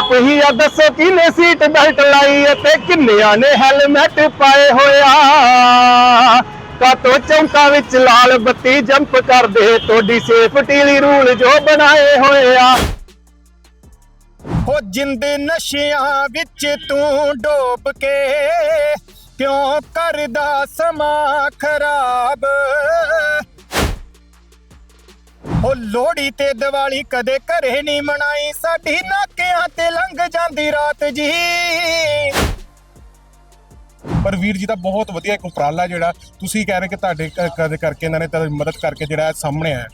ਆਪ ਹੀ ਆ ਦੱਸੋ ਕਿਨੇ ਸੀਟ ਬੈਲਟ ਲਾਈ ਅਤੇ ਕਿੰਨਿਆਂ ਨੇ ਹੈਲਮਟ ਪਾਏ ਹੋਇਆ? ਕਾਤੋਂ ਚੌਂਕਾ ਵਿੱਚ ਲਾਲ ਬੱਤੀ ਜੰਪ ਕਰਦੇ, ਤੁਹਾਡੀ ਸੇਫਟੀ ਲਈ ਰੂਲ ਜੋ ਬਣਾਏ ਹੋਏ ਆ। ਹੋ ਜਿੰਦੇ ਨਸ਼ਿਆਂ ਵਿੱਚ ਤੂੰ ਡੋਬ ਕੇ, ਕਿਉਂ ਕਰਦਾ ਸਮਾਂ ਖਰਾਬ? ਉਹ ਲੋੜੀ ਤੇ ਦੀਵਾਲੀ ਕਦੇ ਘਰੇ ਨਹੀਂ ਮਨਾਈ ਸਾਡੀ ਨਾਕਿਆਂ ਤੇ ਲੰਘ ਜਾਂਦੀ ਰਾਤ ਜੀ। ਪਰ ਵੀਰ ਜੀ ਦਾ ਬਹੁਤ ਵਧੀਆ ਇੱਕ ਉਪਰਾਲਾ ਜਿਹੜਾ ਤੁਸੀਂ ਕਹਿ ਰਹੇ ਕਿ ਤੁਹਾਡੇ ਕ- ਕਦੇ ਕਰਕੇ ਇਹਨਾਂ ਨੇ ਤੁਹਾਡੀ ਮਦਦ ਕਰਕੇ ਜਿਹੜਾ ਇਹ ਸਾਹਮਣੇ ਆਇਆ।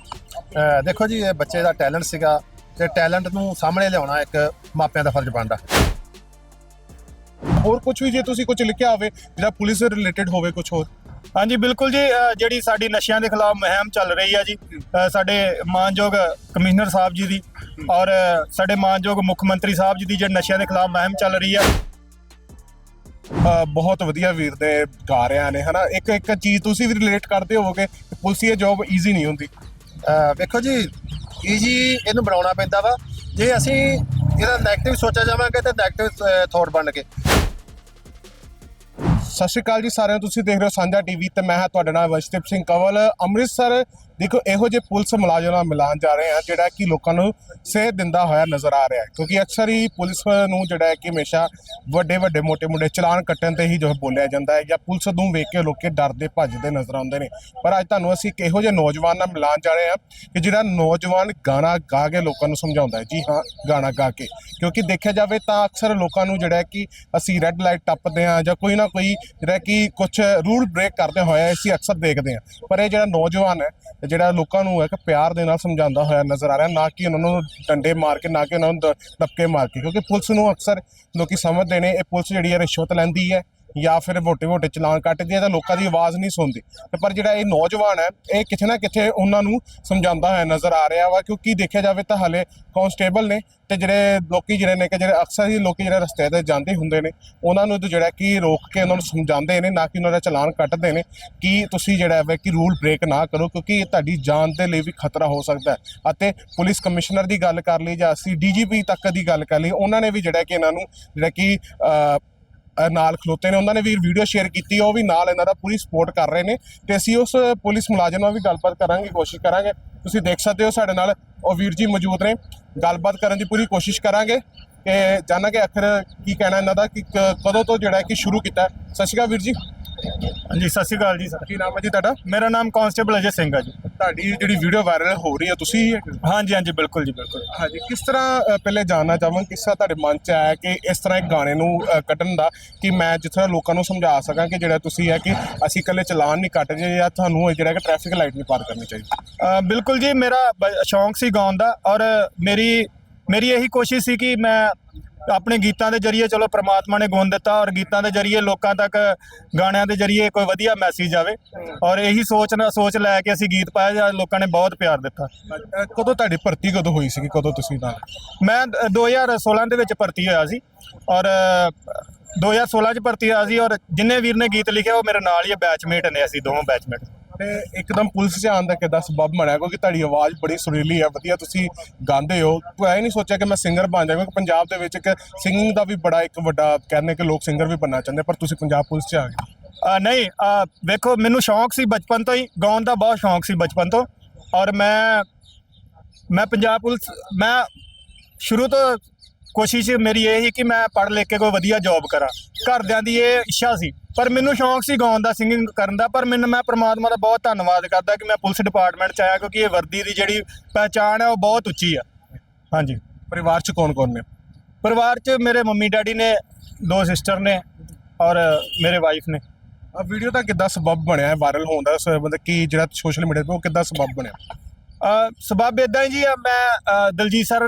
ਅਹ ਦੇਖੋ ਜੀ ਇਹ ਬੱਚੇ ਦਾ ਟੈਲੈਂਟ ਸੀਗਾ ਤੇ ਟੈਲੈਂਟ ਨੂੰ ਸਾਹਮਣੇ ਲਿਆਉਣਾ ਇੱਕ ਮਾਪਿਆਂ ਦਾ ਫਰਜ਼ ਬਣਦਾ। ਹੋਰ ਕੁਝ ਵੀ ਜੇ ਤੁਸੀਂ ਕੁਝ ਲਿਖਿਆ ਹੋਵੇ ਜਿਹੜਾ ਪੁਲਿਸ ਰਿਲੇਟਡ ਹੋਵੇ ਕੁਝ ਹੋਰ। ਹਾਂਜੀ ਬਿਲਕੁਲ ਜੀ ਅ, ਜਿਹੜੀ ਸਾਡੀ ਨਸ਼ਿਆਂ ਦੇ ਖਿਲਾਫ ਮੁਹਿੰਮ ਚੱਲ ਰਹੀ ਹੈ ਜੀ ਅ, ਸਾਡੇ ਮਾਨਯੋਗ ਕਮਿਸ਼ਨਰ ਸਾਹਿਬ ਜੀ ਦੀ ਔਰ ਅ, ਸਾਡੇ ਮਾਨਯੋਗ ਮੁੱਖ ਮੰਤਰੀ ਸਾਹਿਬ ਜੀ ਦੀ ਜਿਹੜੀ ਨਸ਼ਿਆਂ ਦੇ ਖਿਲਾਫ ਮੁਹਿੰਮ ਚੱਲ ਰਹੀ ਹੈ ਅ, ਬਹੁਤ ਵਧੀਆ ਵੀਰ ਦੇ ਗਾ ਰਿਆਂ ਨੇ ਹਨਾ? ਇੱਕ ਇੱਕ ਚੀਜ਼ ਤੁਸੀਂ ਵੀ ਰਿਲੇਟ ਕਰਦੇ ਹੋਵੋਗੇ ਕਿ ਪੁਲਿਸ ਦੀ ਜੌਬ ਈਜ਼ੀ ਨਹੀਂ ਹੁੰਦੀ। ਅਹ ਵੇਖੋ ਜੀ ਈਜੀ ਇਹਨੂੰ ਬਣਾਉਣਾ ਪੈਂਦਾ ਵਾ। ਜੇ ਅਸੀਂ ਇਹਦਾ 네ਗੇਟਿਵ ਸੋਚਿਆ ਜਾਵਾਂਗੇ ਤੇ 네ਗੇਟਿਵ ਥੋਟ ਬਣ ਕੇ। ਸਤਿ ਸ਼੍ਰੀ ਅਕਾਲ ਜੀ ਸਾਰਿਆਂ ਨੂੰ। ਤੁਸੀਂ ਦੇਖ ਰਹੇ ਹੋ ਸਾਂਝਾ ਟੀਵੀ ਤੇ ਮੈਂ ਹਾਂ ਤੁਹਾਡੇ ਨਾਲ ਵਸ਼ਦੀਪ ਸਿੰਘ ਕੰਵਲ। ਅੰਮ੍ਰਿਤਸਰ ਦੇਖੋ, ਇਹੋ ਜਿਹੇ ਪੁਲਿਸ ਮੁਲਾਜ਼ਮ ਨਾਲ ਮਿਲਾਨ ਜਾ ਰਹੇ ਆ, ਜਿਹੜਾ ਕਿ ਲੋਕਾਂ ਨੂੰ ਸੇਧ ਦਿੰਦਾ ਹੋਇਆ ਨਜ਼ਰ ਆ ਰਿਹਾ ਹੈ। ਕਿਉਂਕਿ ਅਕਸਰ ਹੀ ਪੁਲਿਸ ਨੂੰ ਜਿਹੜਾ ਹੈ ਕਿ ਹਮੇਸ਼ਾ ਵੱਡੇ ਵੱਡੇ ਮੋٹے ਮੋਟੇ ਚਲਾਨ ਕੱਟਣ ਤੇ ਹੀ ਜੋ ਬੋਲਿਆ ਜਾਂਦਾ ਹੈ ਜਾਂ ਪੁਲਿਸ ਨੂੰ ਵੇਖ ਕੇ ਲੋਕੇ ਡਰਦੇ ਭੱਜਦੇ ਨਜ਼ਰ ਆਉਂਦੇ ਨੇ। ਪਰ ਅੱਜ ਤੁਹਾਨੂੰ ਅਸੀਂ ਇਹੋ ਜਿਹੇ ਨੌਜਵਾਨ ਨਾਲ ਮਿਲਾਨ ਜਾ ਰਹੇ ਆ ਕਿ ਜਿਹੜਾ ਨੌਜਵਾਨ ਗਾਣਾ ਗਾ ਕੇ ਲੋਕਾਂ ਨੂੰ ਸਮਝਾਉਂਦਾ ਹੈ। ਜੀ ਹਾਂ, ਗਾਣਾ ਗਾ ਕੇ। ਕਿਉਂਕਿ ਦੇਖਿਆ ਜਾਵੇ ਤਾਂ ਅਕਸਰ ਲੋਕਾਂ ਨੂੰ ਜਿਹੜਾ ਕਿ ਅਸੀਂ ਰੈੱਡ ਲਾਈਟ ਟੱਪਦੇ ਆ ਜਾਂ ਕੋਈ ਨਾ ਕੋਈ ਜਿਹੜਾ ਕਿ ਕੁਝ ਰੂਲ ਬ੍ਰੇਕ ਕਰਦੇ ਹੋਇਆ ਅਸੀਂ ਅਕਸਰ ਦੇਖਦੇ ਆ ਪਰ ਇਹ ਜਿਹੜਾ ਨੌਜਵਾਨ ਹੈ ਜਿਹੜਾ ਲੋਕਾਂ ਨੂੰ ਇੱਕ ਪਿਆਰ ਦੇ ਨਾਲ ਸਮਝਾਉਂਦਾ ਹੋਇਆ ਨਜ਼ਰ ਆ ਰਿਹਾ, ਨਾ ਕਿ ਉਹਨਾਂ ਨੂੰ ਡੰਡੇ ਮਾਰ ਕੇ, ਨਾ ਕਿ ਉਹਨਾਂ ਨੂੰ ਦਬਕੇ ਮਾਰ ਕੇ, ਕਿਉਂਕਿ ਪੁਲਿਸ ਨੂੰ ਅਕਸਰ ਲੋਕੀ ਸਮਝਦੇ ਨੇ, ਇਹ ਪੁਲਿਸ ਜਿਹੜੀ ਹੈ ਰਿਸ਼ਵਤ ਲੈਂਦੀ ਹੈ। ਜਾਂ ਫਿਰ ਮੋਟੇ-ਮੋਟੇ ਚਲਾਨ ਕੱਟਦੇ ਆ ਤਾਂ ਲੋਕਾਂ ਦੀ ਆਵਾਜ਼ ਨਹੀਂ ਸੁਣਦੀ। ਪਰ ਜਿਹੜਾ ਇਹ ਨੌਜਵਾਨ ਹੈ, ਇਹ ਕਿਥੇ ਨਾ ਕਿਥੇ ਉਹਨਾਂ ਨੂੰ ਸਮਝਾਉਂਦਾ ਹੋਇਆ ਨਜ਼ਰ ਆ ਰਿਹਾ ਵਾ, ਕਿਉਂਕਿ ਦੇਖਿਆ ਜਾਵੇ ਤਾਂ ਹਲੇ ਕਨਸਟੇਬਲ ਨੇ ਤੇ ਜਿਹੜੇ ਲੋਕੀ ਜਿਹੜੇ ਨੇ ਕਿ ਜਿਹੜੇ ਅਕਸਰ ਹੀ ਲੋਕੀ ਜਿਹੜੇ ਰਸਤੇ ਤੇ ਜਾਂਦੇ ਹੁੰਦੇ ਨੇ, ਉਹਨਾਂ ਨੂੰ ਜਿਹੜਾ ਕਿ ਰੋਕ ਕੇ ਉਹਨਾਂ ਨੂੰ ਸਮਝਾਉਂਦੇ ਨੇ, ਨਾ ਕਿ ਉਹਨਾਂ ਦਾ ਚਲਾਨ ਕੱਟਦੇ ਨੇ। ਕਿ ਤੁਸੀਂ ਜਿਹੜਾ ਹੈ ਕਿ ਰੂਲ ਬ੍ਰੇਕ ਨਾ ਕਰੋ, ਕਿਉਂਕਿ ਇਹ ਤੁਹਾਡੀ ਜਾਨ ਦੇ ਲਈ ਵੀ ਖਤਰਾ ਹੋ ਸਕਦਾ ਹੈ। ਅਤੇ ਪੁਲਿਸ ਕਮਿਸ਼ਨਰ ਦੀ ਗੱਲ ਕਰ ਲਈ ਜਾਂ ਅਸੀਂ ਡੀਜੀਪੀ ਤੱਕ ਦੀ ਗੱਲ ਕਰ ਲਈ, ਉਹਨਾਂ ਨੇ ਵੀ ਜਿਹੜਾ ਕਿ ਇਹਨਾਂ ਨੂੰ ਜਿਹੜਾ ਕਿ ਨਾਲ ਖਲੋਤੇ ਨੇ, ਉਹਨਾਂ ਨੇ ਵੀ ਵੀਡੀਓ ਸ਼ੇਅਰ ਕੀਤੀ, ਉਹ ਵੀ ਨਾਲ ਇਹਨਾਂ ਦਾ ਪੂਰੀ ਸਪੋਰਟ ਕਰ ਰਹੇ ਨੇ ਤੇ ਅਸੀਂ ਉਸ ਪੁਲਿਸ ਮੁਲਾਜ਼ਮ ਨਾਲ ਵੀ ਗੱਲਬਾਤ ਕਰਾਂਗੇ, ਕੋਸ਼ਿਸ਼ ਕਰਾਂਗੇ। ਤੁਸੀਂ ਦੇਖ ਸਕਦੇ ਹੋ ਸਾਡੇ ਨਾਲ ਉਹ ਵੀਰ ਜੀ ਮੌਜੂਦ ਨੇ, ਗੱਲਬਾਤ ਕਰਨ ਦੀ ਪੂਰੀ ਕੋਸ਼ਿਸ਼ ਕਰਾਂਗੇ ਕਿ ਜਾਣਾਂਗੇ ਆਖਰ ਕੀ ਕਹਿਣਾ ਇਹਨਾਂ ਦਾ, ਕਿ ਕਦੋਂ ਤੋਂ ਜਿਹੜਾ ਕਿ ਸ਼ੁਰੂ ਕੀਤਾ ਸਤਿ ਸ਼੍ਰੀ ਅਕਾਲ ਵੀਰ ਜੀ। ਹਾਂਜੀ ਸਤਿ ਸ਼੍ਰੀ ਅਕਾਲ ਜੀ ਸਰ। ਕੀ ਨਾਮ ਹੈ ਜੀ ਤੁਹਾਡਾ? ਮੇਰਾ ਨਾਮ ਕਾਂਸਟੇਬਲ ਅਜੇ ਸਿੰਘ ਹੈ ਜੀ। ਤੁਹਾਡੀ ਜਿਹੜੀ ਵੀਡੀਓ ਵਾਇਰਲ ਹੋ ਰਹੀ ਹੈ ਤੁਸੀਂ ਹਾਂਜੀ ਹਾਂਜੀ ਬਿਲਕੁਲ ਜੀ ਬਿਲਕੁਲ। ਹਾਂਜੀ ਕਿਸ ਤਰ੍ਹਾਂ ਅ, ਪਹਿਲੇ ਜਾਨਣਾ ਚਾਹਾਂਗਾ ਕਿਸ ਤਰ੍ਹਾਂ ਤੁਹਾਡੇ ਮਨ 'ਚ ਆਇਆ ਕਿ ਇਸ ਤਰ੍ਹਾਂ ਇੱਕ ਗਾਣੇ ਨੂੰ ਅ, ਕੱਢਣ ਦਾ ਕਿ ਮੈਂ ਤਰ੍ਹਾਂ ਲੋਕਾਂ ਨੂੰ ਸਮਝਾ ਸਕਾਂ ਕਿ ਜਿਹੜਾ ਤੁਸੀਂ ਹੈ ਕਿ ਅਸੀਂ ਇਕੱਲੇ ਚਲਾਨ ਨਹੀਂ ਕੱਟਦੇ ਜਾਂ ਤੁਹਾਨੂੰ ਇਹ ਜਿਹੜਾ ਕਿ ਟ੍ਰੈਫਿਕ ਲਾਈਟ ਨਹੀਂ ਪਾਰ ਕਰਨੀ ਚਾਹੀਦੀ? ਅ, ਬਿਲਕੁਲ ਜੀ ਮੇਰਾ ਬ- ਸ਼ੌਂਕ ਸੀ ਗਾਉਣ ਦਾ ਔਰ ਮੇਰੀ ਮੇਰੀ ਇਹੀ ਕੋਸ਼ਿਸ਼ ਸੀ ਕਿ ਮੈਂ ਆਪਣੇ ਗੀਤਾਂ ਦੇ ਜ਼ਰੀਏ ਚਲੋ ਪ੍ਰਮਾਤਮਾ ਨੇ ਗੁਣ ਦਿੱਤਾ ਔਰ ਗੀਤਾਂ ਦੇ ਜ਼ਰੀਏ ਲੋਕਾਂ ਤੱਕ ਗਾਣਿਆਂ ਦੇ ਜ਼ਰੀਏ ਕੋਈ ਵਧੀਆ ਮੈਸੇਜ ਜਾਵੇ ਔਰ ਇਹੀ ਸੋਚ ਨਾਲ ਸੋਚ ਲੈ ਕੇ ਅਸੀਂ ਗੀਤ ਪਾਏ ਜਾਂ ਲੋਕਾਂ ਨੇ ਬਹੁਤ ਪਿਆਰ ਦਿੱਤਾ। ਕਦੋਂ ਤੁਹਾਡੀ ਭਰਤੀ ਕਦੋਂ ਹੋਈ ਸੀ ਕਦੋਂ ਤੁਸੀਂ ਨਾਲ? ਮੈਂ 2016 ਦੇ ਵਿੱਚ ਭਰਤੀ ਹੋਇਆ ਸੀ ਔਰ ਅ, 2016 ਚ ਭਰਤੀ ਹੋਇਆ ਸੀ ਔਰ ਜਿੰਨੇ ਵੀਰ ਨੇ ਗੀਤ ਲਿਖਿਆ ਉਹ ਮੇਰੇ ਨਾਲ ਹੀ ਬੈਚਮੇਟ ਨੇ ਅਸੀਂ ਦੋਵੇਂ ਬੈਚਮੇਟ ਤੇ ਇੱਕਦਮ ਪੁਲਿਸ 'ਚ ਆਉਣ ਦਾ ਕਿੱਦਾਂ ਸਬਬ ਬਣਿਆ? ਕਿਉਂਕਿ ਤੁਹਾਡੀ ਆਵਾਜ਼ ਬੜੀ ਸੁਰੀਲੀ ਹੈ, ਵਧੀਆ ਤੁਸੀਂ ਗਾਉਂਦੇ ਹੋ। ਤੂੰ ਐ ਨਹੀਂ ਸੋਚਿਆ ਕਿ ਮੈਂ ਸਿੰਗਰ ਬਣ ਜਾਵਾਂਗਾ ਕਿਉਂਕਿ ਪੰਜਾਬ ਦੇ ਵਿੱਚ ਇੱਕ ਸਿੰਗਿੰਗ ਦਾ ਵੀ ਬੜਾ ਇੱਕ ਵੱਡਾ ਕਹਿੰਦੇ ਕਿ ਲੋਕ ਸਿੰਗਰ ਵੀ ਬਣਨਾ ਚਾਹੁੰਦੇ, ਪਰ ਤੁਸੀਂ ਪੰਜਾਬ ਪੁਲਿਸ 'ਚ ਆ ਗਏ। ਨਹੀਂ ਵੇਖੋ, ਮੈਨੂੰ ਸ਼ੌਂਕ ਸੀ ਬਚਪਨ ਤੋਂ ਹੀ। ਗਾਉਣ ਦਾ ਬਹੁਤ ਸ਼ੌਂਕ ਸੀ ਬਚਪਨ ਤੋਂ। ਔਰ ਮੈਂ ਮੈਂ ਪੰਜਾਬ ਪੁਲਿਸ, ਮੈਂ ਸ਼ੁਰੂ ਤੋਂ ਕੋਸ਼ਿਸ਼ ਮੇਰੀ ਇਹ ਸੀ ਕਿ ਮੈਂ ਪੜ੍ਹ ਲਿਖ ਕੇ ਕੋਈ ਵਧੀਆ ਜੌਬ ਕਰਾਂ। ਘਰਦਿਆਂ ਦੀ ਇਹ ਇੱਛਾ ਸੀ। ਪਰ ਮੈਨੂੰ ਸ਼ੌਂਕ ਸੀ ਗਾਉਣ ਦਾ ਸਿੰਗਿੰਗ ਕਰਨ ਦਾ, ਪਰ ਮੈਨੂੰ ਮੈਂ ਪ੍ਰਮਾਤਮਾ ਦਾ ਬਹੁਤ ਧੰਨਵਾਦ ਕਰਦਾ ਕਿ ਮੈਂ ਪੁਲਿਸ ਡਿਪਾਰਟਮੈਂਟ ਚ ਆਇਆ ਕਿਉਂਕਿ ਇਹ ਵਰਦੀ ਦੀ ਜਿਹੜੀ ਪਹਿਚਾਣ ਹੈ ਉਹ ਬਹੁਤ ਉੱਚੀ ਆ। ਹਾਂਜੀ, ਪਰਿਵਾਰ 'ਚ ਕੌਣ ਕੌਣ ਨੇ? ਪਰਿਵਾਰ ਚ ਮੇਰੇ ਮੰਮੀ ਡੈਡੀ ਨੇ, ਦੋ ਸਿਸਟਰ ਨੇ ਔਰ ਮੇਰੇ ਵਾਈਫ ਨੇ। ਆ ਵੀਡੀਓ ਦਾ ਕਿੱਦਾਂ ਸਬਬ ਬਣਿਆ ਵਾਇਰਲ ਹੋਣ ਦਾ ਸ- ਮਤਲਬ ਕਿ ਜਿਹੜਾ ਸੋਸ਼ਲ ਮੀਡੀਆ ਤੇ ਉਹ ਕਿੱਦਾਂ ਸਬਬ ਬਣਿਆ? ਸਬਬ ਇਦਾਂ ਹੀ ਜੀ ਆ, ਮੈਂ ਦਲਜੀਤ ਸਰ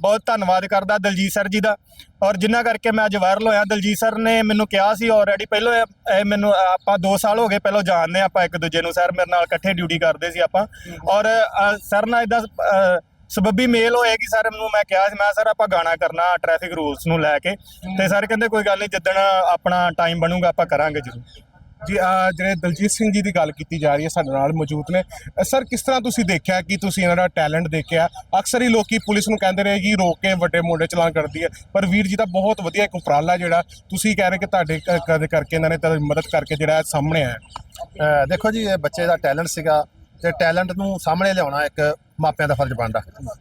ਬਹੁਤ ਧੰਨਵਾਦ ਕਰਦਾ ਦਲਜੀਤ ਸਰ ਜੀ ਦਾ। ਔਰ ਜਿੰਨਾ ਕਰਕੇ ਮੈਂ ਅੱਜ ਵਾਇਰਲ ਹੋਇਆ ਦਲਜੀਤ ਸਰ ਨੇ ਮੈਨੂੰ ਕਿਹਾ ਸੀ ਆਲਰੇਡੀ ਪਹਿਲਾਂ ਇਹ- ਮੈਨੂੰ ਆਪਾਂ 2 ਸਾਲ ਹੋ ਗਏ ਪਹਿਲਾਂ ਜਾਣਦੇ ਆਪਾਂ ਇੱਕ ਦੂਜੇ ਨੂੰ। ਸਰ ਮੇਰੇ ਨਾਲ ਇਕੱਠੇ ਡਿਊਟੀ ਕਰਦੇ ਸੀ ਆਪਾਂ। ਔਰ ਸਰ ਨਾਲ ਇਦਾਂ ਸਬੱਬੀ ਮੇਲ ਹੋਇਆ ਕਿ ਸਰ ਨੂੰ ਮੈਂ ਕਿਹਾ ਸੀ ਮੈਂ ਸਰ ਆਪਾਂ ਗਾਣਾ ਕਰਨਾ ਟ੍ਰੈਫਿਕ ਰੂਲਸ ਨੂੰ ਲੈ ਕੇ। ਤੇ ਸਰ ਕਹਿੰਦੇ ਕੋਈ ਗੱਲ ਨਹੀਂ ਜਿੱਦਣ ਆਪਣਾ ਟਾਈਮ ਬਣੂਗਾ ਆਪਾਂ ਕਰਾਂਗੇ ਜ਼ਰੂਰ। ਜੀ ਅਹ ਜਿਹੜੇ ਦਲਜੀਤ ਸਿੰਘ ਜੀ ਦੀ ਗੱਲ ਕੀਤੀ ਜਾ ਰਹੀ ਹੈ, ਸਾਡੇ ਨਾਲ ਮੌਜੂਦ ਨੇ। ਸਰ, ਕਿਸ ਤਰ੍ਹਾਂ ਤੁਸੀਂ ਦੇਖਿਆ ਕਿ ਤੁਸੀਂ ਇਹਨਾਂ ਦਾ ਟੈਲੈਂਟ ਦੇਖਿਆ? ਅਕਸਰ ਹੀ ਲੋਕੀ ਪੁਲਿਸ ਨੂੰ ਕਹਿੰਦੇ ਨੇ ਕਿ ਰੋਕ ਕੇ ਵੱਡੇ ਮੋਢੇ ਚਲਾਨ ਕਰਦੀ ਹੈ। ਪਰ ਵੀਰ ਜੀ ਦਾ ਬਹੁਤ ਵਧੀਆ ਇੱਕ ਉਪਰਾਲਾ ਜਿਹੜਾ, ਤੁਸੀਂ ਕਹਿ ਰਹੇ ਕਿ ਤੁਹਾਡੇ ਕ- ਕਦ ਕਰਕੇ ਇਹਨਾਂ ਨੇ ਮਦਦ ਕਰਕੇ ਜਿਹੜਾ ਸਾਹਮਣੇ ਆਇਆ? ਦੇਖੋ ਜੀ, ਇਹ ਬੱਚੇ ਦਾ ਟੈਲੈਂਟ ਸੀਗਾ। ਤੇ ਟੈਲੈਂਟ ਨੂੰ ਸਾਹਮਣੇ ਲਿਆਉਣਾ ਇੱਕ ਮਾਪਿਆਂ ਦਾ ਫਰਜ਼ ਬਣਦਾ।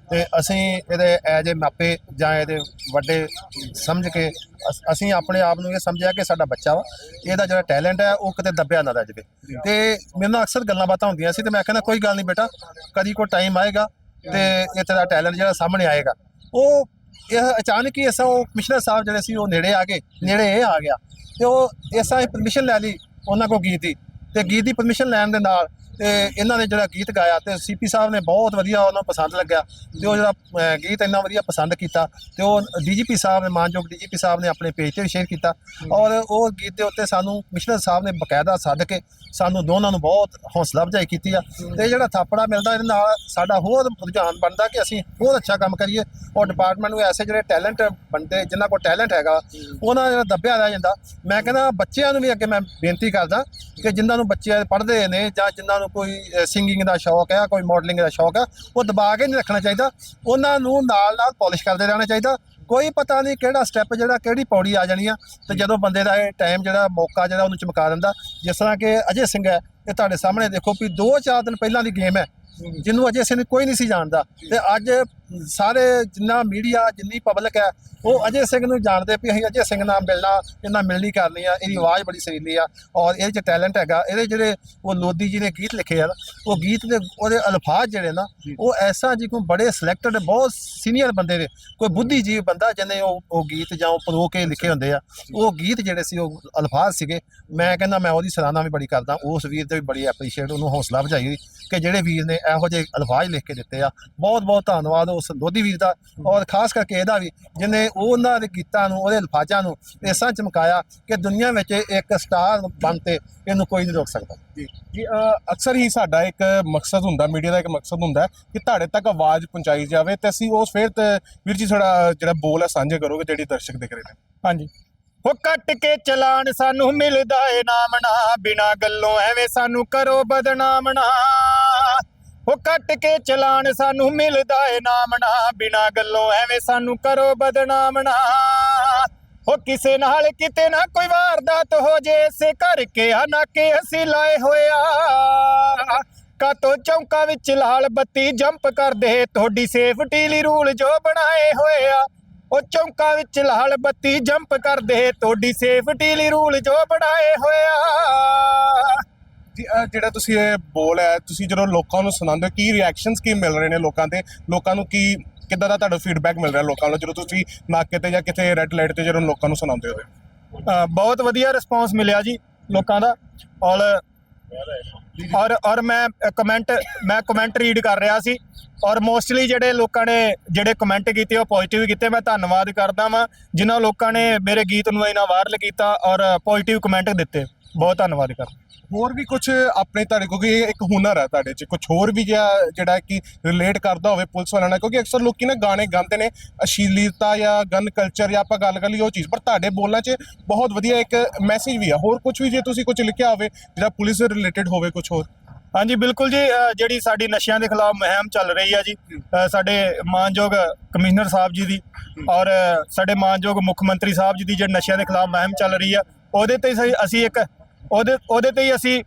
ਤੇ ਅਸੀਂ ਇਹਦੇ ਐਜ ਏ ਮਾਪੇ ਜਾਂ ਇਹਦੇ ਵੱਡੇ ਸਮਝ ਕੇ ਅਸ- ਅਸੀਂ ਆਪਣੇ ਆਪ ਨੂੰ ਇਹ ਸਮਝਿਆ ਕਿ ਸਾਡਾ ਬੱਚਾ ਵਾ, ਇਹਦਾ ਜਿਹੜਾ ਟੈਲੈਂਟ ਹੈ ਉਹ ਕਿਤੇ ਦੱਬਿਆ ਨਾ ਰਹਿ ਜਾਵੇ। ਤੇ ਮੇਰੇ ਨਾਲ ਅਕਸਰ ਗੱਲਾਂ ਬਾਤਾਂ ਹੁੰਦੀਆਂ ਸੀ ਤੇ ਮੈਂ ਕਹਿੰਦਾ, ਕੋਈ ਗੱਲ ਨਹੀਂ ਬੇਟਾ, ਕਦੀ ਕੋਈ ਟਾਈਮ ਆਏਗਾ ਤੇ ਇਹ ਤੇਰਾ ਟੈਲੈਂਟ ਜਿਹੜਾ ਸਾਹਮਣੇ ਆਏਗਾ। ਉਹ ਇਹ ਅਚਾਨਕ ਹੀ ਐਸਾ ਉਹ ਕਮਿਸ਼ਨਰ ਸਾਹਿਬ ਜਿਹੜੇ ਸੀ, ਉਹ ਨੇੜੇ ਆ ਗਏ, ਨੇੜੇ ਇਹ ਆ ਗਿਆ। ਤੇ ਉਹ ਐਸਾ ਹੀ ਪਰਮਿਸ਼ਨ ਲੈ ਲਈ ਉਹਨਾਂ ਕੋ ਗੀਤ ਦੀ। ਤੇ ਗੀਤ ਦੀ ਪਰਮਿਸ਼ਨ ਲੈਣ ਦੇ ਨਾਲ ਤੇ ਇਹਨਾਂ ਨੇ ਜਿਹੜਾ ਗੀਤ ਗਾਇਆ ਤੇ ਸੀਪੀ ਸਾਹਿਬ ਨੇ ਬਹੁਤ ਵਧੀਆ ਉਹਨਾਂ ਨੂੰ ਪਸੰਦ ਲੱਗਿਆ ਤੇ ਉਹ ਜਿਹੜਾ ਗੀਤ ਇੰਨਾ ਵਧੀਆ ਪਸੰਦ ਕੀਤਾ ਤੇ ਉਹ ਡੀਜੀਪੀ ਸਾਹਿਬ ਨੇ ਮਾਨਯੋਗ ਡੀਜੀਪੀ ਸਾਹਿਬ ਨੇ ਆਪਣੇ ਪੇਜ ਤੇ ਵੀ ਸ਼ੇਅਰ ਕੀਤਾ ਔਰ ਉਹ ਗੀਤ ਦੇ ਉੱਤੇ ਸਾਨੂੰ ਕਮਿਸ਼ਨਰ ਸਾਹਿਬ ਨੇ ਬਕਾਇਦਾ ਸੱਦ ਕੇ ਸਾਨੂੰ ਦੋਨਾਂ ਨੂੰ ਬਹੁਤ ਹੌਸਲਾ ਅਫਜ਼ਾਈ ਕੀਤੀ ਆ ਤੇ ਜਿਹੜਾ ਥਾਪੜਾ ਮਿਲਦਾ ਇਹਦੇ ਨਾਲ ਸਾਡਾ ਹੋਰ ਰੁਝਾਨ ਬਣਦਾ ਕਿ ਅਸੀਂ ਹੋਰ ਅੱਛਾ ਕੰਮ ਕਰੀਏ ਔਰ ਡਿਪਾਰਟਮੈਂਟ ਨੂੰ ਐਸੇ ਜਿਹੜੇ ਟੈਲੈਂਟ ਬਣਦੇ ਜਿਨ੍ਹਾਂ ਕੋਲ ਟੈਲੈਂਟ ਹੈਗਾ ਉਹਨਾਂ ਦਾ ਜਿਹੜਾ ਦੱਬਿਆ ਰਹਿ ਜਾਂਦਾ। ਮੈਂ ਕਹਿੰਦਾ ਬੱਚਿਆਂ ਨੂੰ ਵੀ ਅੱਗੇ ਮੈਂ ਬੇਨਤੀ ਕਰਦਾ ਕਿ ਜਿਨ੍ਹਾਂ ਨੂੰ ਬੱਚੇ ਪੜ੍ਹਦੇ ਨੇ ਜਾਂ ਜਿਨ੍ਹਾਂ ਨੂੰ ਕੋਈ ਸਿੰਗਿੰਗ ਦਾ ਸ਼ੌਕ ਹੈ ਕੋਈ ਮਾਡਲਿੰਗ ਦਾ ਸ਼ੌਕ ਹੈ ਉਹ ਦਬਾ ਕੇ ਨਹੀਂ ਰੱਖਣਾ ਚਾਹੀਦਾ। ਉਹਨਾਂ ਨੂੰ ਨਾਲ ਨਾਲ ਪਾਲਿਸ਼ ਕਰਦੇ ਰਹਿਣਾ ਚਾਹੀਦਾ। ਕੋਈ ਪਤਾ ਨਹੀਂ ਕਿਹੜਾ ਸਟੈਪ ਜਿਹੜਾ ਕਿਹੜੀ ਪੌੜੀ ਆ ਜਾਣੀ ਆ ਤੇ ਜਦੋਂ ਬੰਦੇ ਦਾ ਇਹ ਟਾਈਮ ਜਿਹੜਾ ਮੌਕਾ ਜਿਹੜਾ ਉਹਨੂੰ ਚਮਕਾ ਦਿੰਦਾ ਜਿਸ ਤਰ੍ਹਾਂ ਕਿ ਅਜੇ ਸਿੰਘ ਹੈ ਇਹ ਤੁਹਾਡੇ ਸਾਹਮਣੇ ਦੇਖੋ ਵੀ 2-4 ਦਿਨ ਪਹਿਲਾਂ ਦੀ ਗੇਮ ਹੈ ਜਿਹਨੂੰ ਅਜੇ ਸਿੰਘ ਕੋਈ ਨਹੀਂ ਸੀ ਜਾਣਦਾ। ਤੇ ਅੱਜ ਸਾਰੇ ਜਿੰਨਾ ਮੀਡੀਆ ਜਿੰਨੀ ਪਬਲਿਕ ਹੈ ਉਹ ਅਜੇ ਸਿੰਘ ਨੂੰ ਜਾਣਦੇ ਵੀ ਅਸੀਂ ਅਜੇ ਸਿੰਘ ਨਾਲ ਮਿਲਣਾ ਇਹਨਾਂ ਮਿਲਣੀ ਕਰਨੀ ਆ ਇਹਦੀ ਆਵਾਜ਼ ਬੜੀ ਸੁਰੀਲੀ ਆ ਔਰ ਇਹਦੇ ਚ ਟੈਲੈਂਟ ਹੈਗਾ ਇਹਦੇ ਜਿਹੜੇ ਉਹ ਲੋਦੀ ਜੀ ਨੇ ਗੀਤ ਲਿਖੇ ਆ ਨਾ, ਉਹ ਗੀਤ ਦੇ ਉਹਦੇ ਅਲਫਾਜ਼ ਜਿਹੜੇ ਨਾ ਉਹ ਐਸਾ ਜੀ ਕੋਈ ਬੜੇ ਸਿਲੈਕਟਡ ਬਹੁਤ ਸੀਨੀਅਰ ਬੰਦੇ ਦੇ ਕੋਈ ਬੁੱਧੀਜੀਵ ਬੰਦਾ ਜਿਹਨੇ ਉਹ ਉਹ ਗੀਤ ਜਾਂ ਉਹ ਪਰੋ ਕੇ ਲਿਖੇ ਹੁੰਦੇ ਆ ਉਹ ਗੀਤ ਜਿਹੜੇ ਸੀ ਉਹ ਅਲਫਾਜ਼ ਸੀਗੇ ਮੈਂ ਕਹਿੰਦਾ ਮੈਂ ਉਹਦੀ ਸਰਾਹਨਾ ਵੀ ਬੜੀ ਕਰਦਾ ਉਸ ਵੀਰ ਤੇ ਵੀ ਬੜੀ ਐਪਰੀਸ਼ੀਏਟ ਉਹਨੂੰ ਹੌਸਲਾ ਹੋਈ ਕਿ ਜਿਹੜੇ ਵੀਰ ਨੇ ਇਹੋ ਜਿਹੇ ਅਲਫਾਜ਼ ਲਿਖ ਕੇ ਦਿੱਤੇ ਆ ਬਹੁਤ ਬਹੁਤ ਧੰਨਵਾਦ ਉਸ ਲੋਧੀ ਵੀਰ ਦਾ ਔਰ ਖਾਸ ਕਰਕੇ ਇਹਦਾ ਵੀ ਜਿਹਨੇ ਉਹਨਾਂ ਦੇ ਗੀਤਾਂ ਨੂੰ ਉਹਦੇ ਅਲਫਾਜ਼ਾਂ ਨੂੰ ਇਸਾਂ ਚਮਕਾਇਆ ਕਿ ਦੁਨੀਆ ਵਿੱਚ ਇੱਕ ਸਟਾਰ ਬਣ ਤੇ ਇਹਨੂੰ ਕੋਈ ਨਹੀਂ ਰੋਕ ਸਕਦਾ। ਜੀ ਅਕਸਰ ਹੀ ਸਾਡਾ ਇੱਕ ਮਕਸਦ ਹੁੰਦਾ ਮੀਡੀਆ ਦਾ ਇੱਕ ਮਕਸਦ ਹੁੰਦਾ ਕਿ ਤੁਹਾਡੇ ਤੱਕ ਆਵਾਜ਼ ਪਹੁੰਚਾਈ ਜਾਵੇ ਤੇ ਅਸੀਂ ਉਸ ਫਿਰ ਤੇ ਵੀਰ ਜੀ ਥੋੜਾ ਜਿਹੜਾ ਬੋਲ ਹੈ ਸਾਂਝੇ ਕਰੋਗੇ ਜਿਹੜੀ ਦਰਸ਼ਕ ਦੇਖ ਰਹੇ ਨੇ। ਹਾਂਜੀ। ਹੋ ਕੱਟ ਕੇ ਚਲਾਨ ਸਾਨੂੰ ਮਿਲਦਾ ਏ ਨਾਮ ਨਾ ਬਿਨਾ ਗੱਲੋਂ ਐਵੇਂ ਸਾਨੂੰ ਕਰੋ ਬਦਨਾਮ ਨਾ ਹੋ ਕੱਟ ਕੇ ਚਲਾਨ ਸਾਨੂੰ ਮਿਲਦਾ ਏ ਨਾਮ ਨਾ, ਬਿਨਾ ਗੱਲੋਂ ਐਵੇਂ ਸਾਨੂੰ ਕਰੋ ਬਦਨਾਮ ਨਾ। ਹੋ ਕਿਸੇ ਨਾਲ ਕਿਤੇ ਨਾ ਕੋਈ ਵਾਰਦਾਤ ਹੋ ਜੇ, ਇਸੇ ਕਰਕੇ ਆ ਨਾ ਅਸੀਂ ਲਾਏ ਹੋਇਆ ਕਾਤੋਂ ਚੌਂਕਾ ਵਿੱਚ ਲਾਲ ਬੱਤੀ ਜੰਪ ਕਰਦੇ, ਤੁਹਾਡੀ ਸੇਫਟੀ ਲਈ ਰੂਲ ਜੋ ਬਣਾਏ ਹੋਇਆ ਉਹ ਚੌਂਕਾ ਵਿੱਚ ਲਾਲ ਬੱਤੀ ਜੰਪ ਕਰਦੇ, ਤੁਹਾਡੀ ਸੇਫਟੀ ਲਈ ਰੂਲ ਜੋ ਬਣਾਏ ਹੋਇਆ ਜਿਹੜਾ ਤੁਸੀਂ ਇਹ ਬੋਲ ਹੈ ਤੁਸੀਂ ਜਦੋਂ ਲੋਕਾਂ ਨੂੰ ਸੁਣਾਉਂਦੇ ਹੋ, ਕੀ ਰਿਐਕਸ਼ਨਸ ਕੀ ਮਿਲ ਰਹੇ ਨੇ ਲੋਕਾਂ ਦੇ? ਲੋਕਾਂ ਨੂੰ ਕੀ, ਕਿੱਦਾਂ ਦਾ ਤੁਹਾਡਾ ਫੀਡਬੈਕ ਮਿਲ ਰਿਹਾ ਲੋਕਾਂ ਨੂੰ ਜਦੋਂ ਤੁਸੀਂ ਨਾਕੇ ਤੇ ਜਾਂ ਕਿਤੇ ਰੈੱਡ ਲਾਈਟ ਤੇ ਜਦੋਂ ਲੋਕਾਂ ਨੂੰ ਸੁਣਾਉਂਦੇ ਹੋ ਬਹੁਤ ਵਧੀਆ ਰਿਸਪੌਂਸ ਮਿਲਿਆ ਜੀ ਲੋਕਾਂ ਦਾ। ਔਰ ਔਰ ਔਰ ਮੈਂ ਕਮੈਂਟ ਮੈਂ ਕਮੈਂਟ ਰੀਡ ਕਰ ਰਿਹਾ ਸੀ। ਔਰ ਮੋਸਟਲੀ ਜਿਹੜੇ ਲੋਕਾਂ ਨੇ ਜਿਹੜੇ ਕਮੈਂਟ ਕੀਤੇ, ਉਹ ਪੋਜ਼ਿਟਿਵ ਕੀਤੇ। ਮੈਂ ਧੰਨਵਾਦ ਕਰਦਾ ਵਾਂ, ਜਿਨ੍ਹਾਂ ਲੋਕਾਂ ਨੇ ਮੇਰੇ ਗੀਤ ਨੂੰ ਇਹਨਾਂ ਵਾਇਰਲ ਕੀਤਾ ਔਰ ਪੋਜ਼ਿਟਿਵ ਕਮੈਂਟ ਦਿੱਤੇ। ਬਹੁਤ ਧੰਨਵਾਦ ਕਰਦਾ। ਹੋਰ ਵੀ ਕੁਝ ਆਪਣੇ ਤੁਹਾਡੇ ਕਿਉਂਕਿ ਇਹ ਇੱਕ ਹੁਨਰ ਹੈ ਤੁਹਾਡੇ 'ਚ। ਕੁਝ ਹੋਰ ਵੀ ਜਿਹਾ ਜਿਹੜਾ ਕਿ ਰਿਲੇਟ ਕਰਦਾ ਹੋਵੇ ਪੁਲਿਸ ਵਾਲਿਆਂ ਨਾਲ ਕਿਉਂਕਿ ਅਕਸਰ ਲੋਕੀ ਨਾ ਗਾਣੇ ਗਾਉਂਦੇ ਨੇ ਅਸ਼ਲੀਲਤਾ ਜਾਂ ਗਨ ਕਲਚਰ ਜਾਂ ਆਪਾਂ ਗੱਲ ਕਰ ਲਈ ਉਹ ਚੀਜ਼। ਪਰ ਤੁਹਾਡੇ ਬੋਲਣਾ 'ਚ ਬਹੁਤ ਵਧੀਆ ਇੱਕ ਮੈਸੇਜ ਵੀ ਆ। ਹੋਰ ਕੁਝ ਵੀ ਜੇ ਤੁਸੀਂ ਕੁਝ ਲਿਖਿਆ ਹੋਵੇ ਜਿਹੜਾ ਪੁਲਿਸ ਰਿਲੇਟਡ ਹੋਵੇ ਕੁਝ ਹੋਰ। ਹਾਂਜੀ ਬਿਲਕੁਲ ਜੀ ਜਿਹੜੀ ਸਾਡੀ ਨਸ਼ਿਆਂ ਦੇ ਖਿਲਾਫ ਮੁਹਿੰਮ ਚੱਲ ਰਹੀ ਹੈ ਜੀ ਸਾਡੇ ਮਾਨਯੋਗ ਕਮਿਸ਼ਨਰ ਸਾਹਿਬ ਜੀ ਦੀ ਔਰ ਸਾਡੇ ਮਾਨਯੋਗ ਮੁੱਖ ਮੰਤਰੀ ਸਾਹਿਬ ਜੀ ਦੀ ਜਿਹੜੀ ਨਸ਼ਿਆਂ ਦੇ ਖਿਲਾਫ ਮੁਹਿੰਮ ਚੱਲ ਰਹੀ ਹੈ ਉਹਦੇ ਤੇ ਅਸੀਂ ਇੱਕ ਉਹਦੇ ਉਹਦੇ ਤੇ ਹੀ ਅਸੀਂ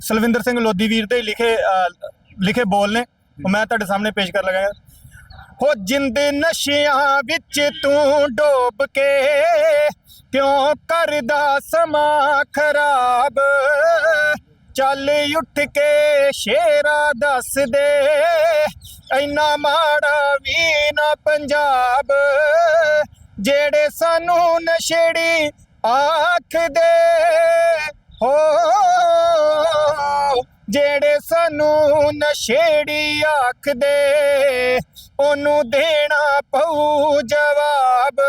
ਸਲਵਿੰਦਰ ਸਿੰਘ ਲੋਦੀ ਵੀਰ ਦੇ ਲਿਖੇ ਲਿਖੇ ਬੋਲ ਨੇ। ਮੈਂ ਤੁਹਾਡੇ ਸਾਹਮਣੇ ਪੇਸ਼ ਕਰ ਲਗਾ ਹੋ। ਜਿੰਦ ਨਸ਼ਿਆਂ ਵਿੱਚ ਤੂੰ ਡੋਬ ਕੇ ਕਿਉਂ ਕਰਦਾ ਸਮਾਂ ਖਰਾਬ? ਚੱਲ ਉੱਠ ਕੇ ਸ਼ੇਰਾ ਦੱਸ ਦੇ, ਇੰਨਾ ਮਾੜਾ ਵੀ ਨਾ ਪੰਜਾਬ। ਜਿਹੜੇ ਸਾਨੂੰ ਨਸ਼ੇੜੀ ਆਖਦੇ ਹੋ, ਜਿਹੜੇ ਸਾਨੂੰ ਨਸ਼ੇੜੀ ਆਖਦੇ, ਉਹਨੂੰ ਦੇਣਾ ਪਊ ਜਵਾਬ।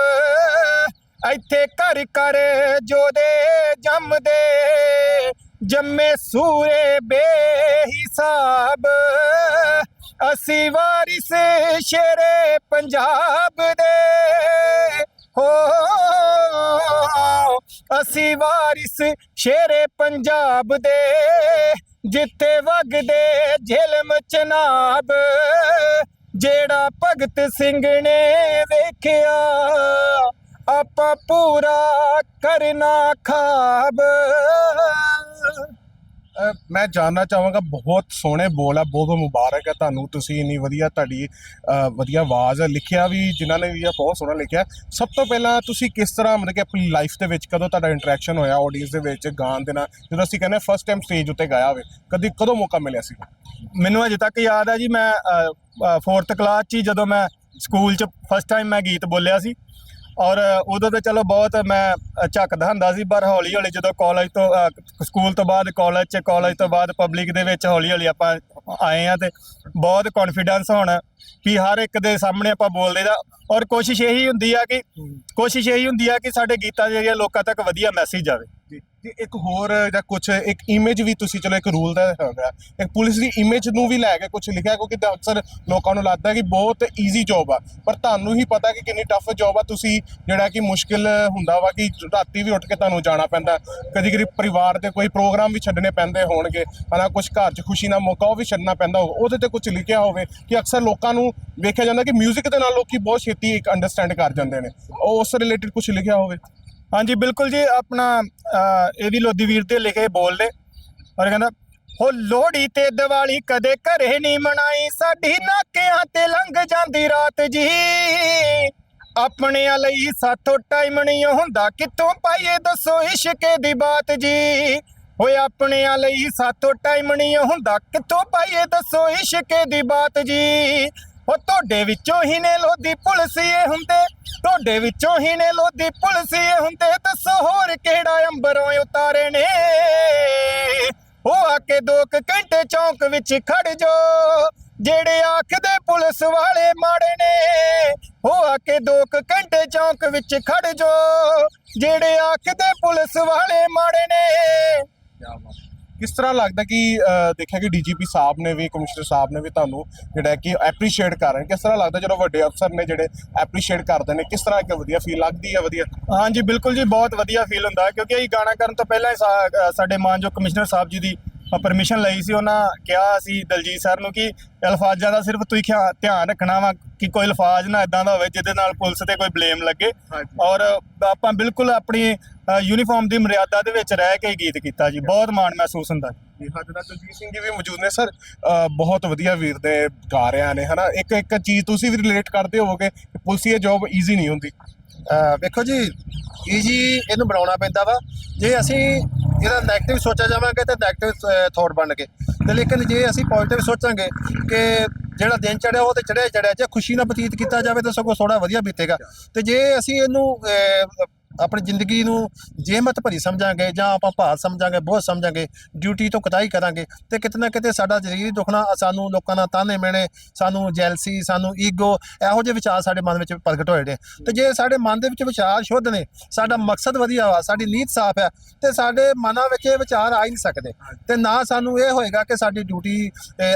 ਇੱਥੇ ਕਰ ਕਰ ਜੋਦੇ ਜੰਮਦੇ, ਜੰਮੇ ਸੂਰੇ ਬੇਹਿਸਾਬ। ਅਸੀਂ ਵਾਰਿਸ ਸ਼ੇਰੇ ਪੰਜਾਬ ਦੇ। ਹੋ ਅਸੀਂ ਵਾਰਿਸ ਸ਼ੇਰੇ ਪੰਜਾਬ ਦੇ, ਜਿੱਥੇ ਵਗਦੇ ਝਿਲਮ ਚਨਾਬ। ਜਿਹੜਾ ਭਗਤ ਸਿੰਘ ਨੇ ਵੇਖਿਆ, ਆਪਾਂ ਪੂਰਾ ਕਰਨਾ ਖਾਬ। ਮੈਂ ਜਾਨਣਾ ਚਾਹਾਂਗਾ, ਬਹੁਤ ਸੋਹਣੇ ਬੋਲ ਆ, ਬਹੁਤ ਮੁਬਾਰਕ ਹੈ ਤੁਹਾਨੂੰ। ਤੁਸੀਂ ਇੰਨੀ ਵਧੀਆ ਤੁਹਾਡੀ ਵਧੀਆ ਆਵਾਜ਼ ਹੈ ਲਿਖਿਆ ਵੀ, ਜਿਨ੍ਹਾਂ ਨੇ ਵੀ ਆ, ਬਹੁਤ ਸੋਹਣਾ ਲਿਖਿਆ। ਸਭ ਤੋਂ ਪਹਿਲਾਂ ਤੁਸੀਂ ਕਿਸ ਤਰ੍ਹਾਂ ਮਤਲਬ ਕਿ ਆਪਣੀ ਲਾਈਫ ਦੇ ਵਿੱਚ ਕਦੋਂ ਤੁਹਾਡਾ ਇੰਟਰੈਕਸ਼ਨ ਹੋਇਆ ਆਡੀਅנס ਦੇ ਵਿੱਚ, ਗਾਣ ਦੇ ਨਾਲ? ਜਦੋਂ ਅਸੀਂ ਕਹਿੰਦੇ ਫਸਟ ਟਾਈਮ ਸਟੇਜ ਉੱਤੇ ਗਾਇਆ ਹੋਵੇ, ਕਦੀ, ਕਦੋਂ ਮੌਕਾ ਮਿਲਿਆ ਸੀ ਮੈਨੂੰ ਅਜੇ ਤੱਕ ਯਾਦ ਹੈ ਜੀ, ਮੈਂ 4th ਕਲਾਸ 'ਚ ਹੀ ਜਦੋਂ ਮੈਂ ਸਕੂਲ 'ਚ ਫਸਟ ਟਾਈਮ ਮੈਂ ਗੀਤ ਬੋਲਿਆ ਸੀ ਔਰ ਉਦੋਂ ਤਾਂ ਚਲੋ ਬਹੁਤ ਮੈਂ ਅ, ਝੱਕਦਾ ਹੁੰਦਾ ਸੀ ਪਰ ਹੌਲੀ ਹੌਲੀ ਜਦੋਂ ਕਾਲਜ ਤੋਂ ਸਕੂਲ ਤੋਂ ਬਾਅਦ ਕਾਲਜ 'ਚ ਕਾਲਜ ਤੋਂ ਬਾਅਦ ਪਬਲਿਕ ਦੇ ਵਿੱਚ ਹੌਲੀ ਹੌਲੀ ਆਪਾਂ ਆਏ ਆ ਤੇ ਬਹੁਤ ਕੌਨਫੀਡੈਂਸ ਹੁਣ ਵੀ ਹਰ ਇੱਕ ਦੇ ਸਾਹਮਣੇ ਆਪਾਂ ਬੋਲਦੇ ਦਾ ਔਰ ਕੋਸ਼ਿਸ਼ ਇਹੀ ਹੁੰਦੀ ਆ ਕਿ ਕੋਸ਼ਿਸ਼ ਇਹੀ ਹੁੰਦੀ ਆ ਕਿ ਸਾਡੇ ਗੀਤਾਂ ਜਿਹੜੀਆਂ ਲੋਕਾਂ ਤੱਕ ਵਧੀਆ ਮੈਸੇਜ ਜਾਵੇ ਜੀ ਇੱਕ ਹੋਰ ਜਾਂ ਕੁਝ ਇੱਕ ਇਮੇਜ ਵੀ ਤੁਸੀਂ ਚਲੋ ਇੱਕ ਰੂਲ ਦਾ ਹੈਗਾ ਇੱਕ ਪੁਲਿਸ ਦੀ ਇਮੇਜ ਨੂੰ ਵੀ ਲੈ ਕੇ ਕੁਝ ਲਿਖਿਆ, ਕਿਉਂਕਿ ਤਾਂ ਅਕਸਰ ਲੋਕਾਂ ਨੂੰ ਲੱਗਦਾ ਕਿ ਬਹੁਤ ਈਜ਼ੀ ਜੌਬ ਆ। ਪਰ ਤੁਹਾਨੂੰ ਹੀ ਪਤਾ ਕਿ ਕਿੰਨੀ ਟਫ ਜੌਬ ਆ, ਤੁਸੀਂ ਜਿਹੜਾ ਕਿ ਮੁਸ਼ਕਿਲ ਹੁੰਦਾ ਵਾ ਕਿ ਰਾਤੀ ਵੀ ਉੱਠ ਕੇ ਤੁਹਾਨੂੰ ਜਾਣਾ ਪੈਂਦਾ। ਕਦੀ ਕਦੀ ਪਰਿਵਾਰ ਦੇ ਕੋਈ ਪ੍ਰੋਗਰਾਮ ਵੀ ਛੱਡਣੇ ਪੈਂਦੇ ਹੋਣਗੇ, ਹਨਾ ਕੁਝ ਘਰ 'ਚ ਖੁਸ਼ੀ ਦਾ ਮੌਕਾ ਉਹ ਵੀ ਛੱਡਣਾ ਪੈਂਦਾ ਹੋਵੇ। ਉਹਦੇ ਤੇ ਕੁਝ ਲਿਖਿਆ ਹੋਵੇ ਕਿ ਅਕਸਰ ਲੋਕਾਂ ਨੂੰ ਵੇਖਿਆ ਜਾਂਦਾ ਕਿ 뮤직 ਦੇ ਨਾਲ ਲੋਕੀ ਬਹੁਤ ਛੇਤੀ ਇੱਕ ਅੰਡਰਸਟੈਂਡ ਕਰ ਜਾਂਦੇ ਨੇ। ਉਹ ਉਸ ਰਿਲੇਟਡ ਕੁਝ ਲਿਖਿਆ ਹੋਵੇ। ਹਾਂਜੀ, ਬਿਲਕੁਲ ਜੀ, ਆਪਣਾ ਇਹ ਵੀ ਲੋਦੀ ਵੀਰ ਤੇ ਲਿਖੇ ਬੋਲ ਨੇ ਔਰ ਕਹਿੰਦਾ, ਹੋ ਲੋਹੜੀ ਤੇ ਦੀਵਾਲੀ ਕਦੇ ਘਰੇ ਨਹੀਂ ਮਨਾਈ, ਸਾਡੀ ਨਾਕਿਆਂ ਤੇ ਲੰਘ ਜਾਂਦੀ ਰਾਤ ਜੀ। ਆਪਣਿਆਂ ਲਈ ਸਾਥੋਂ ਟਾਈਮ ਨਹੀਂ ਹੁੰਦਾ, ਕਿੱਥੋਂ ਪਾਈਏ ਦੱਸੋ ਇਸ਼ਕੇ ਦੀ ਬਾਤ ਜੀ। ਓਏ ਆਪਣਿਆਂ ਲਈ ਸਾਥੋਂ ਟਾਈਮ ਨਹੀਂ ਹੁੰਦਾ, ਕਿੱਥੋਂ ਪਾਈਏ ਦੱਸੋ ਇਸ਼ਕੇ ਦੀ ਬਾਤ ਜੀ। ਉਹ ਤੁਹਾਡੇ ਵਿੱਚੋਂ ਹੀ ਨੇ ਲੋਦੀ ਪੁਲਸੀਏ ਹੁੰਦੇ। ਤੁਹਾਡੇ ਵਿੱਚੋਂ ਹੀ ਨੇ ਲੋਦੀ ਪੁਲਸੀਏ ਹੁੰਦੇ। ਦੱਸੋ ਹੋਰ ਕਿਹੜਾ ਅੰਬਰੋਂ ਉਤਾਰੇ ਨੇ। ਉਹ ਆ ਕੇ ਦੋ ਘੰਟੇ ਚੌਂਕ ਵਿੱਚ ਖੜ ਜੋ ਜਿਹੜੇ ਆਖਦੇ ਪੁਲਿਸ ਵਾਲੇ ਮਾੜੇ ਨੇ, ਉਹ ਆ ਕੇ ਦੋ ਕੁ ਘੰਟੇ ਚੌਂਕ ਵਿੱਚ ਖੜ ਜੋ ਜਿਹੜੇ ਆਖਦੇ ਪੁਲਿਸ ਵਾਲੇ ਮਾੜੇ ਨੇ। ਕਿਸ ਤਰ੍ਹਾਂ ਲੱਗਦਾ ਕਿ ਦੇਖਿਆ ਕਿ ਡੀਜੀਪੀ ਸਾਹਿਬ ਨੇ ਵੀ, ਕਮਿਸ਼ਨਰ ਸਾਹਿਬ ਨੇ ਵੀ ਤੁਹਾਨੂੰ ਜਿਹੜਾ ਕਿ ਐਪਰੀਸ਼ੀਏਟ ਕਰ ਰਹੇ ਕਿਸ ਤਰ੍ਹਾਂ ਲੱਗਦਾ ਜਦੋਂ ਵੱਡੇ ਅਫਸਰ ਨੇ ਜਿਹੜੇ ਐਪਰੀਸ਼ੀਏਟ ਕਰਦੇ ਨੇ, ਕਿਸ ਤਰ੍ਹਾਂ ਇੱਕ ਵਧੀਆ ਫੀਲ ਲੱਗਦੀ ਹੈ, ਵਧੀਆ? ਹਾਂਜੀ, ਬਿਲਕੁਲ ਜੀ, ਬਹੁਤ ਵਧੀਆ ਫੀਲ ਹੁੰਦਾ ਕਿਉਂਕਿ ਇਹ ਗਾਣਾ ਕਰਨ ਤੋਂ ਪਹਿਲਾਂ ਸਾਡੇ ਮਾਨਯੋਗ ਕਮਿਸ਼ਨਰ ਸਾਹਿਬ ਜੀ ਦੀ ਪਰਮਿਸ਼ਨ ਲਈ ਸੀ ਉਹਨਾਂ ਕਿਹਾ ਸੀ ਦਲਜੀਤ ਸਰ ਨੂੰ ਕਿ ਅਲਫਾਜ਼ਾਂ ਦਾ ਸਿਰਫ ਤੁਸੀਂ ਖਿਆ- ਧਿਆਨ ਰੱਖਣਾ ਵਾ ਕਿ ਕੋਈ ਅਲਫਾਜ਼ ਨਾ ਇਦਾਂ ਦਾ ਹੋਵੇ ਜਿਹਦੇ ਨਾਲ ਪੁਲਿਸ ਤੇ ਕੋਈ ਬਲੇਮ ਲੱਗੇ। ਹਾਂਜੀ। ਔਰ ਆਪਾਂ ਬਿਲਕੁਲ ਆਪਣੀ ਯੂਨੀਫਾਰਮ ਦੀ ਮਰਿਆਦਾ ਦੇ ਵਿੱਚ ਰਹਿ ਕੇ ਹੀ ਗੀਤ ਕੀਤਾ ਜੀ। ਬਹੁਤ ਮਾਣ ਮਹਿਸੂਸ ਹੁੰਦਾ ਜੀ। ਨਾਲ ਦਲਜੀਤ ਸਿੰਘ ਜੀ ਵੀ ਮੌਜੂਦ ਨੇ ਸਰ। ਬਹੁਤ ਵਧੀਆ ਵੀਰ ਦੇ ਗਾ ਰਿਆਂ ਨੇ ਹਨਾ। ਇੱਕ ਇੱਕ ਚੀਜ਼ ਤੁਸੀਂ ਵੀ ਰਿਲੇਟ ਕਰਦੇ ਹੋਵੋਗੇ ਕਿ ਪੁਲਿਸੀਏ ਜੌਬ ਈਜ਼ੀ ਨਹੀਂ ਹੁੰਦੀ। ਅਹ ਵੇਖੋ ਜੀ ਈਜੀ ਇਹਨੂੰ ਬਣਾਉਣਾ ਪੈਂਦਾ ਵਾ। ਜੇ ਅਸੀਂ ਇਹਦਾ 네ਗੇਟਿਵ ਸੋਚਿਆ ਜਾਵਾਂਗੇ ਤੇ 네ਗੇਟਿਵ ਥੋਟ ਬਣ ਕੇ। ਤੇ ਲੇਕਿਨ ਜੇ ਅਸੀਂ ਪੋਜ਼ਿਟਿਵ ਸੋਚਾਂਗੇ ਕਿ ਜਿਹੜਾ ਦਿਨ ਚੜਿਆ ਉਹ ਤੇ ਚੜਿਆ ਚੜਿਆ ਜੇ ਖੁਸ਼ੀ ਨਾਲ ਬਤੀਤ ਕੀਤਾ ਜਾਵੇ ਤਾਂ ਸਗੋਂ ਥੋੜਾ ਵਧੀਆ ਬੀਤੇਗਾ। ਤੇ ਜੇ ਅਸੀਂ ਇਹਨੂੰ ਅਹ, ਆਪਣੀ ਜ਼ਿੰਦਗੀ ਨੂੰ ਜੇਮਤ ਭਰੀ ਸਮਝਾਂਗੇ ਜਾਂ ਆਪਾਂ ਭਾਰ ਸਮਝਾਂਗੇ, ਬੋਝ ਸਮਝਾਂਗੇ ਡਿਊਟੀ ਤੋਂ ਕਤਾਈ ਕਰਾਂਗੇ, ਤੇ ਕਿਤੇ ਨਾ ਕਿਤੇ ਸਾਡਾ ਜ਼ਰੀਰ ਦੁਖਣਾ ਸਾਨੂੰ ਲੋਕਾਂ ਨਾਲ ਤਾਨੇ ਮਿਹਣੇ, ਸਾਨੂੰ ਜੈਲਸੀ ਸਾਨੂੰ ਈਗੋ ਇਹੋ ਜਿਹੇ ਵਿਚਾਰ ਸਾਡੇ ਮਨ ਵਿੱਚ ਪ੍ਰਗਟ ਹੋਏ ਨੇ। ਤੇ ਜੇ ਸਾਡੇ ਮਨ ਦੇ ਵਿੱਚ ਵਿਚਾਰ ਸ਼ੁੱਧ ਨੇ, ਸਾਡਾ ਮਕਸਦ ਵਧੀਆ ਵਾ, ਸਾਡੀ ਨੀਤ ਸਾਫ਼ ਹੈ, ਤੇ ਸਾਡੇ ਮਨਾਂ ਵਿੱਚ ਇਹ ਵਿਚਾਰ ਆ ਹੀ ਨਹੀਂ ਸਕਦੇ। ਤੇ ਨਾ ਸਾਨੂੰ ਇਹ ਹੋਏਗਾ ਕਿ ਸਾਡੀ ਡਿਊਟੀ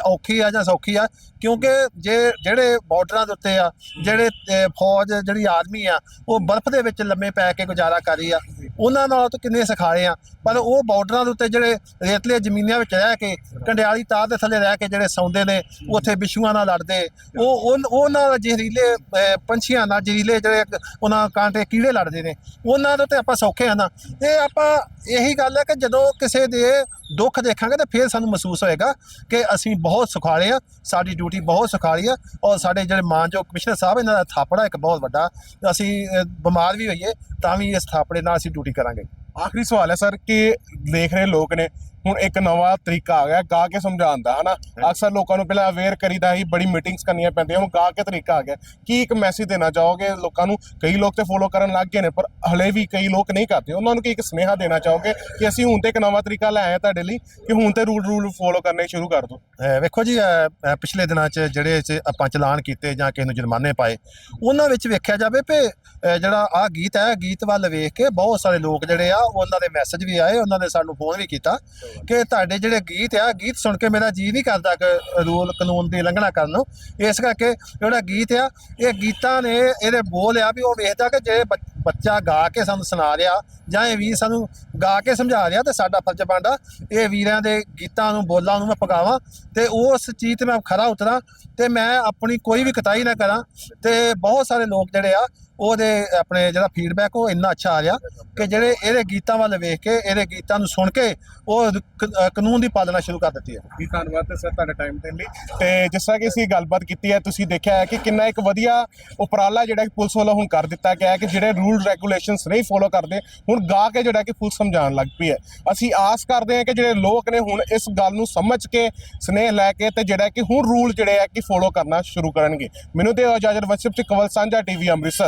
ਔਖੀ ਆ ਜਾਂ ਸੌਖੀ ਆ, ਕਿਉਂਕਿ ਜੇ ਜਿਹੜੇ ਬਾਰਡਰਾਂ ਦੇ ਉੱਤੇ ਆ, ਜਿਹੜੇ ਫੌਜ ਜਿਹੜੀ ਆਦਮੀ ਆ, ਉਹ ਬਰਫ਼ ਦੇ ਵਿੱਚ ਲੰਮੇ ਪੈ ਕੇ ਗੁਜ਼ਾਰਾ ਕਰ ਰਹੀ ਆ, ਉਹਨਾਂ ਨਾਲੋਂ ਤਾਂ ਕਿੰਨੇ ਸਿਖਾਲੇ ਆ, ਪਰ ਉਹ ਬਾਰਡਰਾਂ ਦੇ ਉੱਤੇ ਜਿਹੜੇ ਰੇਤਲੇ ਜ਼ਮੀਨਾਂ ਵਿੱਚ ਰਹਿ ਕੇ, ਕੰਡਿਆਲੀ ਤਾਰ ਦੇ ਥੱਲੇ ਰਹਿ ਕੇ ਜਿਹੜੇ ਸੌਂਦੇ ਨੇ, ਉੱਥੇ ਬਿਸ਼ੂਆਂ ਨਾਲ ਲੜਦੇ, ਉਹ ਉਹਨਾਂ ਨਾਲ ਜ਼ਹਿਰੀਲੇ ਪੰਛੀਆਂ ਨਾਲ ਜ਼ਹਿਰੀਲੇ ਜਿਹੜੇ ਉਹਨਾਂ ਕਾਂਟੇ ਕੀੜੇ ਲੜਦੇ ਨੇ, ਉਹਨਾਂ ਦੇ ਉੱਤੇ ਆਪਾਂ ਸੌਖੇ ਹਾਂ ਨਾ। ਇਹ ਆਪਾਂ ਇਹੀ ਗੱਲ ਹੈ ਕਿ ਜਦੋਂ ਕਿਸੇ ਦੇ ਦੁੱਖ ਦੇਖਾਂਗੇ ਤਾਂ ਫਿਰ ਸਾਨੂੰ ਮਹਿਸੂਸ ਹੋਏਗਾ ਕਿ ਅਸੀਂ ਬਹੁਤ ਸੁਖਾਲੇ ਆ ਸਾਡੀ ਡਿਊਟੀ ਬਹੁਤ ਸੁਖਾਲੀ ਆ ਔਰ ਸਾਡੇ ਜਿਹੜੇ ਮਾਨਯੋਗ ਕਮਿਸ਼ਨਰ ਸਾਹਿਬ, ਇਹਨਾਂ ਦਾ ਥਾਪੜਾ ਇੱਕ ਬਹੁਤ ਵੱਡਾ ਅਸੀਂ ਬਿਮਾਰ ਵੀ ਹੋਈਏ ਤਾਂ ਵੀ ਇਸ ਥਾਪੜੇ ਨਾਲ ਅਸੀਂ ਡਿਊਟੀ ਕਰਾਂਗੇ। ਆਖਰੀ ਸਵਾਲ ਹੈ ਸਰ ਕਿ ਦੇਖ ਰਹੇ ਲੋਕ ਨੇ ਹੁਣ ਇੱਕ ਨਵਾਂ ਤਰੀਕਾ ਆ ਗਿਆ ਗਾ ਕੇ ਸਮਝਾਉਣ ਦਾ ਹਨਾ? ਅਕਸਰ ਲੋਕਾਂ ਨੂੰ ਪਹਿਲਾਂ ਅਵੇਅਰ ਕਰੀਦਾ ਸੀ ਬੜੀ ਮੀਟਿੰਗਸ ਕਰਨੀਆਂ ਪੈਂਦੀਆਂ ਹੁਣ ਗਾ ਕੇ ਤਰੀਕਾ ਆ ਗਿਆ। ਕੀ ਇੱਕ ਮੈਸੇਜ ਦੇਣਾ ਚਾਹੋਗੇ ਲੋਕਾਂ ਨੂੰ? ਕਈ ਲੋਕ ਤੇ ਫੋਲੋ ਕਰਨ ਲੱਗ ਗਏ ਨੇ ਪਰ ਹਲੇ ਵੀ ਕਈ ਲੋਕ ਨਹੀਂ ਕਰਦੇ। ਉਹਨਾਂ ਨੂੰ ਕੀ ਇੱਕ ਸੁਨੇਹਾ ਦੇਣਾ ਚਾਹੋਗੇ ਕਿ ਅਸੀਂ ਹੁਣ ਤੇ ਇੱਕ ਨਵਾਂ ਤਰੀਕਾ ਲੈ ਆਏ ਹਾਂ ਤੁਹਾਡੇ ਲਈ ਕਿ ਹੁਣ ਤੇ ਰੂਲ ਰੂਲ ਫੋਲੋ ਕਰਨੇ ਸ਼ੁਰੂ ਕਰ ਦਿਓ? ਅਹ ਵੇਖੋ ਜੀ ਪਿਛਲੇ ਦਿਨਾਂ 'ਚ ਜਿਹੜੇ 'ਚ ਆਪਾਂ ਚਲਾਨ ਕੀਤੇ ਜਾਂ ਕਿਸੇ ਨੂੰ ਜੁਰਮਾਨੇ ਪਾਏ ਉਹਨਾਂ ਵਿੱਚ ਵੇਖਿਆ ਜਾਵੇ ਕਿ ਜਿਹੜਾ ਆ ਗੀਤ ਹੈ ਗੀਤ ਵੱਲ ਵੇਖ ਕੇ ਬਹੁਤ ਸਾਰੇ ਲੋਕ ਜਿਹੜੇ ਆ ਉਹਨਾਂ ਦੇ ਮੈਸੇਜ ਵੀ ਆਏ ਉਹਨਾਂ ਨੇ ਸਾਨੂੰ ਫੋਨ ਵੀ ਕੀਤਾ। ਕਿ ਤੁਹਾਡੇ ਜਿਹੜੇ ਗੀਤ ਆ, ਗੀਤ ਸੁਣ ਕੇ ਮੇਰਾ ਜੀ ਨਹੀਂ ਕਰਦਾ ਕਿ ਰੂਲ ਕਾਨੂੰਨ ਦੀ ਉਲੰਘਣਾ ਕਰਨ ਨੂੰ। ਇਸ ਕਰਕੇ ਜਿਹੜਾ ਗੀਤ ਆ, ਇਹ ਗੀਤਾਂ ਨੇ ਇਹਦੇ ਬੋਲ ਆ ਵੀ ਉਹ ਵੇਖਦਾ ਕਿ ਜੇ ਬੱਚ- ਬੱਚਾ ਗਾ ਕੇ ਸਾਨੂੰ ਸੁਣਾ ਰਿਹਾ ਜਾਂ ਇਹ ਵੀਰ ਸਾਨੂੰ ਗਾ ਕੇ ਸਮਝਾ ਰਿਹਾ ਤੇ ਸਾਡਾ ਫਰਜ਼ ਬਣਦਾ ਇਹ ਵੀਰਾਂ ਦੇ ਗੀਤਾਂ ਨੂੰ, ਬੋਲਾਂ ਨੂੰ ਮੈਂ ਪਗਾਵਾਂ ਤੇ ਉਸ ਚੀਜ਼ ਤੇ ਮੈਂ ਖਰਾ ਉਤਰਾਂ ਤੇ ਮੈਂ ਆਪਣੀ ਕੋਈ ਵੀ ਕਤਾਈ ਨਾ ਕਰਾਂ ਤੇ ਬਹੁਤ ਸਾਰੇ ਲੋਕ ਜਿਹੜੇ ਆ ਉਹਦੇ ਆਪਣੇ ਜਿਹੜਾ ਫੀਡਬੈਕ ਉਹ ਇੰਨਾ ਅੱਛਾ ਆ ਰਿਹਾ ਕਿ ਜਿਹੜੇ ਇਹਦੇ ਗੀਤਾਂ ਵੱਲ ਵੇਖ ਕੇ, ਇਹਦੇ ਗੀਤਾਂ ਨੂੰ ਸੁਣ ਕੇ ਉਹ ਕ- ਕਾਨੂੰਨ ਦੀ ਪਾਲਣਾ ਸ਼ੁਰੂ ਕਰ ਦਿੱਤੀ ਹੈ। ਜੀ, ਧੰਨਵਾਦ ਤੇ ਸਰ ਤੁਹਾਡਾ ਟਾਈਮ ਦੇਣ ਲਈ। ਤੇ ਜਿਸ ਤਰ੍ਹਾਂ ਕਿ ਅਸੀਂ ਗੱਲਬਾਤ ਕੀਤੀ ਹੈ, ਤੁਸੀਂ ਦੇਖਿਆ ਹੈ ਕਿ ਕਿੰਨਾ ਇੱਕ ਵਧੀਆ ਉਪਰਾਲਾ ਜਿਹੜਾ ਕਿ ਪੁਲਿਸ ਵੱਲੋਂ ਹੁਣ ਕਰ ਦਿੱਤਾ ਗਿਆ ਹੈ ਕਿ ਜਿਹੜੇ ਰੂਲ ਰੈਗੂਲੇਸ਼ਨਸ ਨਹੀਂ ਫੋਲੋ ਕਰਦੇ, ਹੁਣ ਗਾ ਕੇ ਜਿਹੜਾ ਕਿ ਪੁਲਿਸ ਸਮਝਾਉਣ ਲੱਗ ਪਈ ਹੈ। ਅਸੀਂ ਆਸ ਕਰਦੇ ਹਾਂ ਕਿ ਜਿਹੜੇ ਲੋਕ ਨੇ ਹੁਣ ਇਸ ਗੱਲ ਨੂੰ ਸਮਝ ਕੇ, ਸਨੇਹ ਲੈ ਕੇ ਤੇ ਜਿਹੜਾ ਕਿ ਹੁਣ ਰੂਲ ਜਿਹੜੇ ਆ ਕਿ ਫੋਲੋ ਕਰਨਾ ਸ਼ੁਰੂ ਕਰਨਗੇ। ਮੈਨੂੰ ਤੇ ਇਜਾਜ਼ਤ ਵਸਿਫ ਚ ਕਵਲ ਸਾਂਝਾ ਟੀਵੀ ਅੰਮ੍ਰਿਤਸਰ।